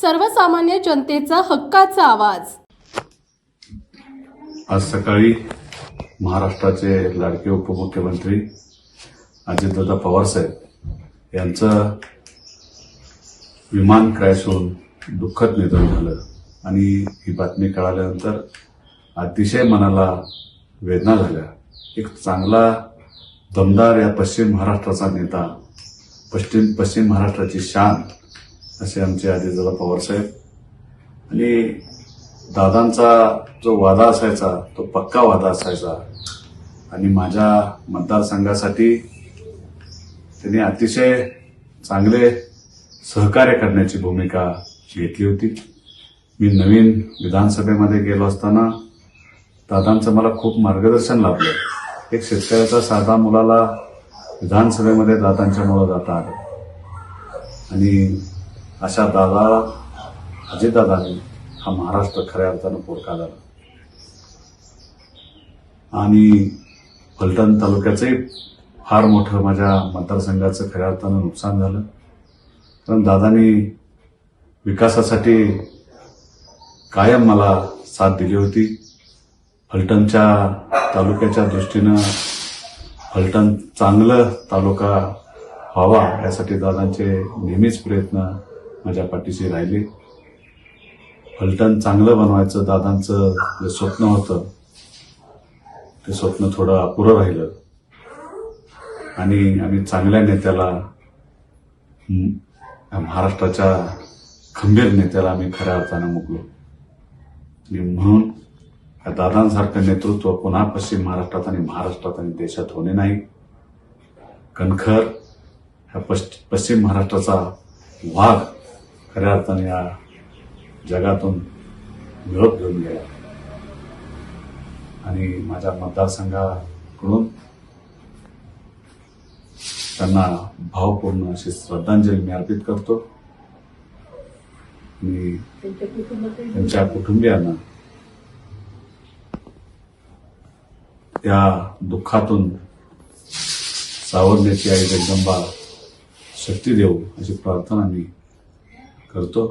सर्वसामान्य जनतेचा हक्काचा आवाज. आज सकाळी महाराष्ट्राचे लाडके उपमुख्यमंत्री अजितदादा पवारसाहेब यांचं विमान क्रॅश होऊन दुःखद निधन झालं. आणि ही बातमी कळाल्यानंतर अतिशय मनाला वेदना झाल्या. एक चांगला दमदार या पश्चिम महाराष्ट्राचा नेता पश्चिम पश्चिम महाराष्ट्राची शान असे आमचे अजितदादा पवारसाहेब आणि दादांचा जो वादा असायचा तो पक्का वादा असायचा. आणि माझ्या मतदारसंघासाठी त्यांनी अतिशय चांगले सहकार्य करण्याची भूमिका घेतली होती. मी नवीन विधानसभेमध्ये गेलो असताना दादांचं मला खूप मार्गदर्शन लाभलं. एक शेतकऱ्याचा साधा मुलाला विधानसभेमध्ये दादांच्यामुळं जाता आलं. आणि अशा दादा अजितदादांनी हा महाराष्ट्र खऱ्या अर्थानं पोरका झाला. आणि फलटण तालुक्याचंही फार मोठं माझ्या मतदारसंघाचं खऱ्या अर्थानं नुकसान झालं. कारण दादांनी विकासासाठी कायम मला साथ दिली होती. फलटणच्या तालुक्याच्या दृष्टीनं फलटण चांगलं तालुका व्हावा यासाठी दादांचे नेहमीच प्रयत्न माझ्या पाठीशी राहिले. फलटण चांगलं बनवायचं दादांचं जे स्वप्न होतं ते स्वप्न थोडं अपुरं राहिलं. आणि आम्ही चांगल्या नेत्याला महाराष्ट्राच्या खंबीर नेत्याला आम्ही खऱ्या अर्थानं मुकलो. आणि म्हणून या दादांसारखं नेतृत्व पुन्हा पश्चिम महाराष्ट्रात आणि महाराष्ट्रात आणि देशात होणे नाही. कणखर ह्या पश्चिम महाराष्ट्राचा वाघ खऱ्या अर्थाने या जगातून निरोप घेऊन गेला. आणि माझ्या मतदारसंघाकडून त्यांना भावपूर्ण अशी श्रद्धांजली मी अर्पित करतो. मी त्यांच्या कुटुंबियांना त्या दुःखातून सावरण्याची आई जगदंबा शक्ती देऊ अशी प्रार्थना मी करतो